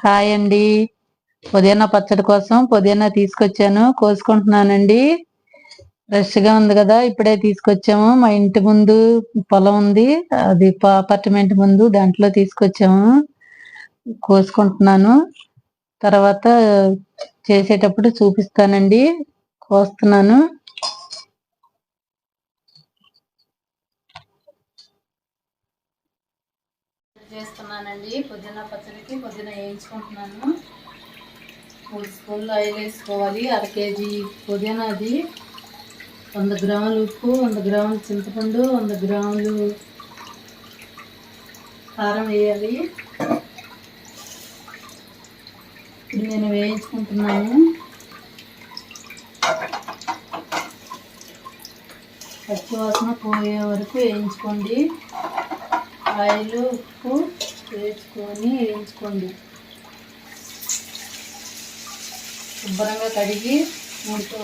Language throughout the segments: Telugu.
హాయ్ అండి. పుదీనా పచ్చడి కోసం పుదీనా తీసుకొచ్చాను. కోసుకుంటున్నానండి. ఫ్రెష్గా ఉంది కదా ఇప్పుడే తీసుకొచ్చాము. మా ఇంటి ముందు పొలం ఉంది. అది అపార్ట్మెంట్ ముందు దాంట్లో తీసుకొచ్చాము. కోసుకుంటున్నాను. తర్వాత చేసేటప్పుడు చూపిస్తానండి. కోస్తున్నాను. చేస్తున్నానండి. పుదీనా పెట్టి పుదీనా వేయించుకుంటున్నాను. మూడు స్పూన్లు ఆయిల్ వేసుకోవాలి. అర కేజీ పుదీనాది వంద గ్రాములు ఉప్పు వంద గ్రాములు చింతపండు వంద గ్రాములు కారం వేయాలి. ఇప్పుడు నేను వేయించుకుంటున్నాను. పచ్చివాసన పోయే వరకు వేయించుకోండి. ఆయిల్ ఉప్పు వేసుకొని వేయించుకోండి శుభ్రంగా కడిగి మూడు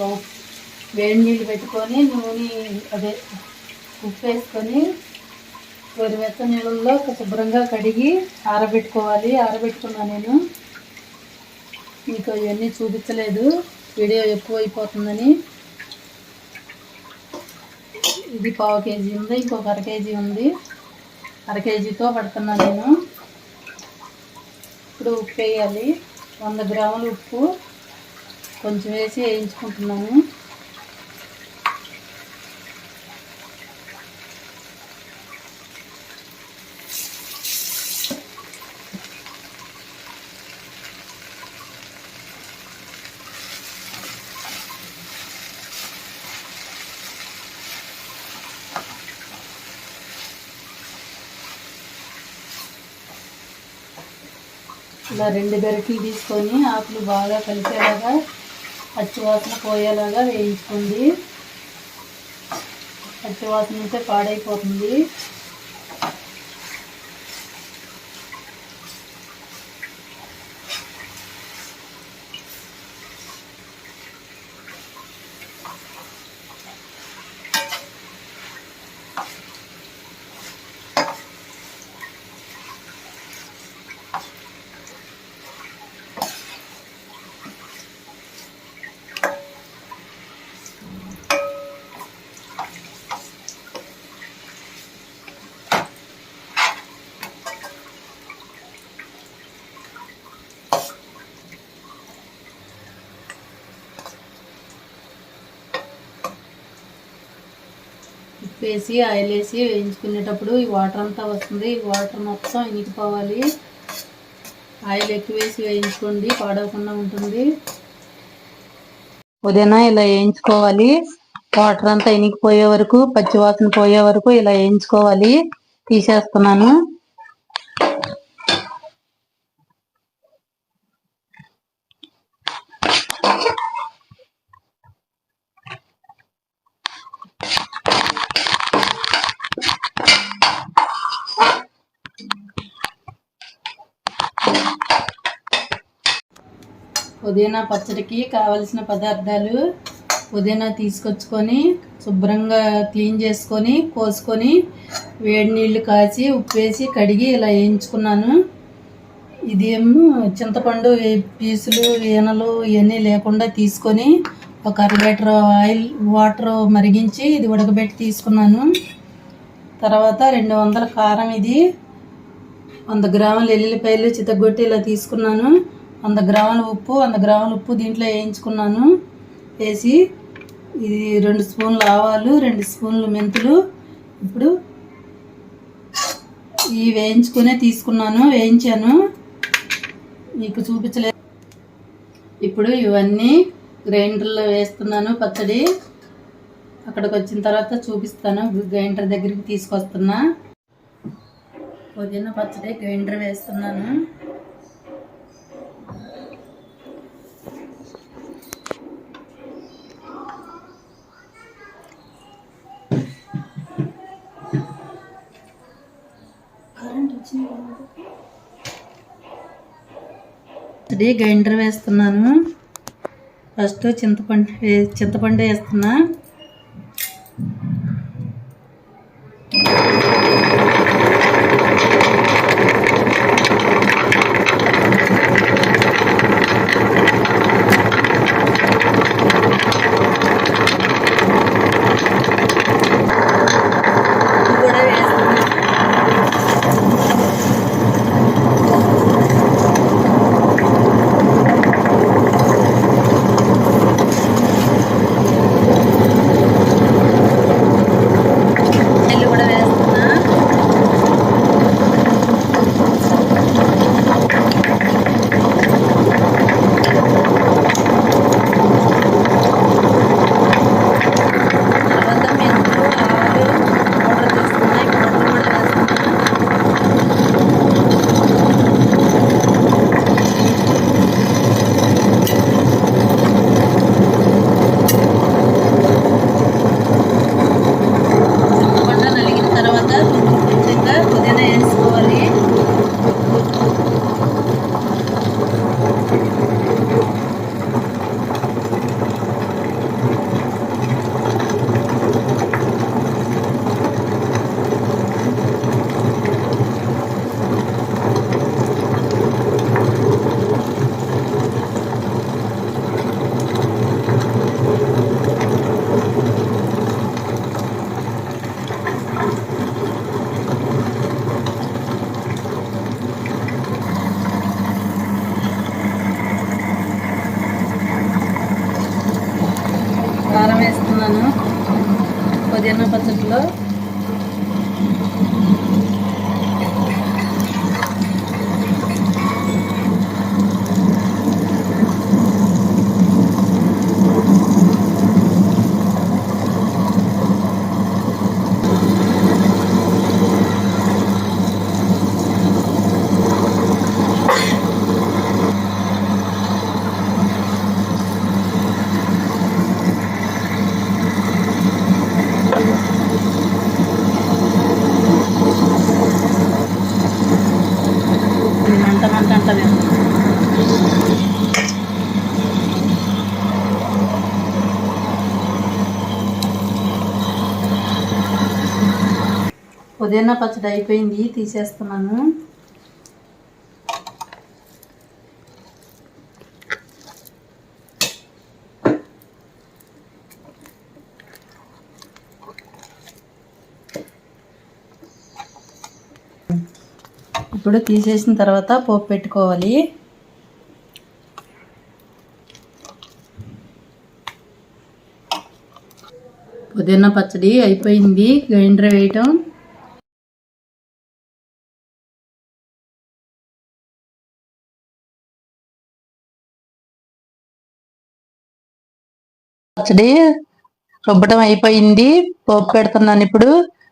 వేడి నీళ్ళు పెట్టుకొని నూనె అదే ఉప్పు వేసుకొని వెచ్చ నీళ్ళల్లో శుభ్రంగా కడిగి ఆరబెట్టుకోవాలి. ఆరబెట్టుకున్నా నేను మీకు ఇవన్నీ చూపించలేదు. వీడియో ఎక్కువ అయిపోతుందని. ఇది పావు కేజీ ఉంది ఇంకొక అర కేజీ ఉంది. అర కేజీతో పడుతున్నా నేను. ఇప్పుడు ఉప్పు వేయాలి వంద గ్రాములు ఉప్పు కొంచెం వేసి వేయించుకుంటున్నాను. ఇలా రెండు గరిటలు తీసుకొని ఆకులు బాగా కలిసేలాగా పచ్చివాసన పోయేలాగా వేయించుకోండి. పచ్చివాసన ఉంటే పాడైపోతుంది. వేసి ఆయిల్ వేసి వేయించుకునేటప్పుడు ఈ వాటర్ అంతా వస్తుంది. ఈ వాటర్ మొత్తం ఇనికిపోవాలి. ఆయిల్ ఎక్కువ వేసి వేయించుకోండి పాడవకుండా ఉంటుంది. ఉదయం ఇలా వేయించుకోవాలి. వాటర్ అంతా ఇనికిపోయే వరకు పచ్చివాసన పోయే వరకు ఇలా వేయించుకోవాలి. తీసేస్తున్నాను. పుదీనా పచ్చడికి కావలసిన పదార్థాలు పుదీనా తీసుకొచ్చుకొని శుభ్రంగా క్లీన్ చేసుకొని కోసుకొని వేడి నీళ్ళు కాచి ఉప్పు వేసి కడిగి ఇలా వేయించుకున్నాను. ఇదేమో చింతపండు పీసులు ఈనలు ఇవన్నీ లేకుండా తీసుకొని ఒక అర లీటర్ ఆయిల్ వాటర్ మరిగించి ఇది ఉడకబెట్టి తీసుకున్నాను. తర్వాత రెండు వందల కారం ఇది వంద గ్రాములు ఎల్లుల్లిపాయలు చితగొట్టి ఇలా తీసుకున్నాను. వంద గ్రాముల ఉప్పు వంద గ్రాముల ఉప్పు దీంట్లో వేయించుకున్నాను. వేసి ఇది రెండు స్పూన్లు ఆవాలు రెండు స్పూన్లు మెంతులు. ఇప్పుడు ఇవి వేయించుకునే తీసుకున్నాను వేయించాను. మీకు చూపించలేదు ఇప్పుడు ఇవన్నీ గ్రైండర్లో వేస్తున్నాను పచ్చడి. అక్కడికి వచ్చిన తర్వాత చూపిస్తాను గ్రైండర్ దగ్గరికి తీసుకొస్తున్నా. పుదీనా పచ్చడి గ్రైండర్ వేస్తున్నాను. పచ్చడి గ్రైండర్ వేస్తున్నాను. ఫస్ట్ చింతపండు చింతపండు వేస్తున్నా పుదీనా వేసుకోవాలి కారం వేస్తున్నాను పుదీనా పుదీనా పచ్చడి అయిపోయింది తీసేస్తున్నాను. ఇప్పుడు తీసేసిన తర్వాత పోపు పెట్టుకోవాలి. పుదీనా పచ్చడి అయిపోయింది గ్రైండర్ వేయటం. పచ్చడి రుబ్బటం అయిపోయింది. పోపు పెడుతున్నాను ఇప్పుడు.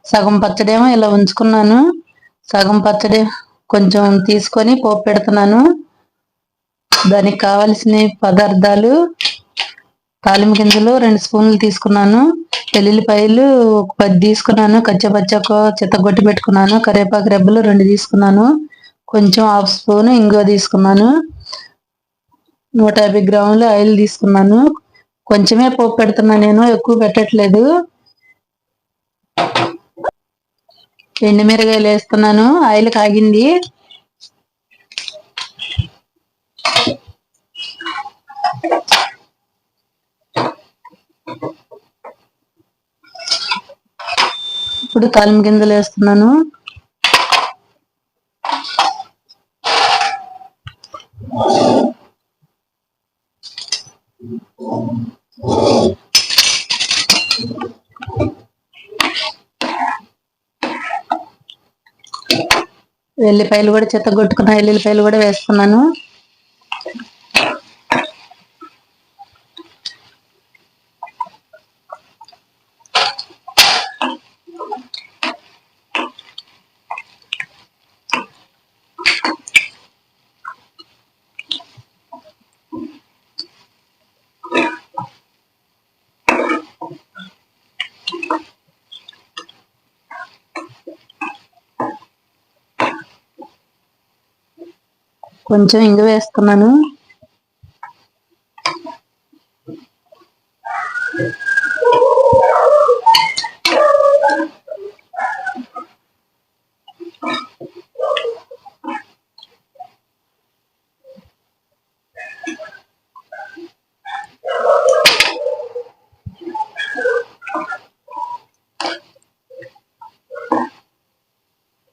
సగం పచ్చడేమో ఇలా ఉంచుకున్నాను. సగం పచ్చడి కొంచెం తీసుకొని పోపు పెడుతున్నాను. దానికి కావలసిన పదార్థాలు తాలింపు గింజలు రెండు స్పూన్లు తీసుకున్నాను. వెల్లుల్లిపాయలు ఒక పది తీసుకున్నాను. కచ్చపచ్చక చిత్తగొట్టి పెట్టుకున్నాను. కరివేపాకు రెబ్బలు రెండు తీసుకున్నాను. కొంచెం హాఫ్ స్పూన్ ఇంగువ తీసుకున్నాను. నూట యాభై గ్రాములు ఆయిల్ తీసుకున్నాను. కొంచెమే పోపు పెడుతున్నా నేను ఎక్కువ పెట్టట్లేదు. ఎండుమిరగాయలు వేస్తున్నాను ఆయిల్ కాగింది. ఇప్పుడు తాలింపు గింజలు వేస్తున్నాను. వెల్లిపాయలు కూడా చెత్త కొట్టుకున్న వెల్లుల్లిపాయలు కూడా వేస్తున్నాను కొంచెం ఇంగు వేస్తున్నాను.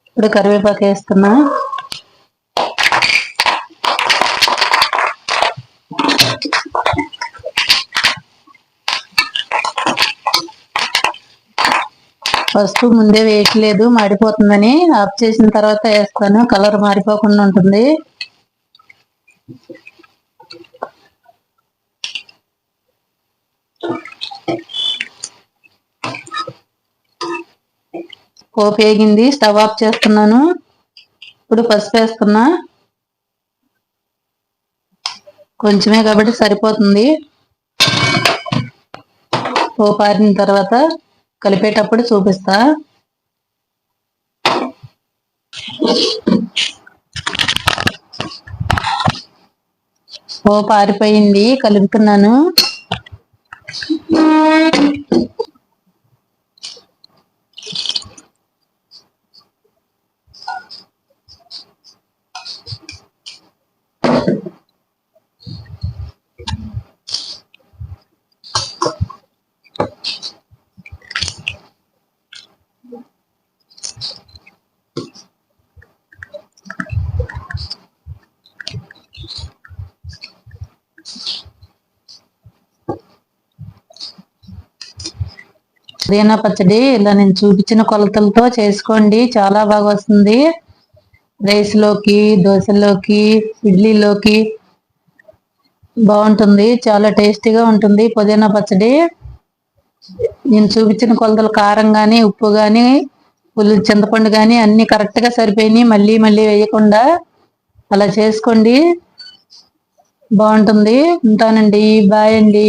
ఇప్పుడు కరివేపాకు వేస్తున్నా. వస్తువు ముందే వేయట్లేదు మాడిపోతుందని ఆఫ్ చేసిన తర్వాత వేస్తాను. కలర్ మారిపోకుండా ఉంటుంది. పోపు వేగింది స్టవ్ ఆఫ్ చేస్తున్నాను. ఇప్పుడు పసుపు వేస్తున్నా. కొంచెమే కాబట్టి సరిపోతుంది. పోపు ఆరిన తర్వాత కలిపేటప్పుడు చూపిస్తా. ఓ పారిపోయింది కలుపుతున్నాను. పుదీనా పచ్చడి ఇలా నేను చూపించిన కొలతలతో చేసుకోండి. చాలా బాగా వస్తుంది. రైస్లోకి దోశలోకి ఇడ్లీలోకి బాగుంటుంది. చాలా టేస్టీగా ఉంటుంది పుదీనా పచ్చడి. నేను చూపించిన కొలతలు కారం కానీ ఉప్పు కానీ పులి చింతపండు కానీ అన్ని కరెక్ట్గా సరిపోయినాయి. మళ్ళీ మళ్ళీ వేయకుండా అలా చేసుకోండి. బాగుంటుంది. ఉంటానండి. బాయ్ అండి.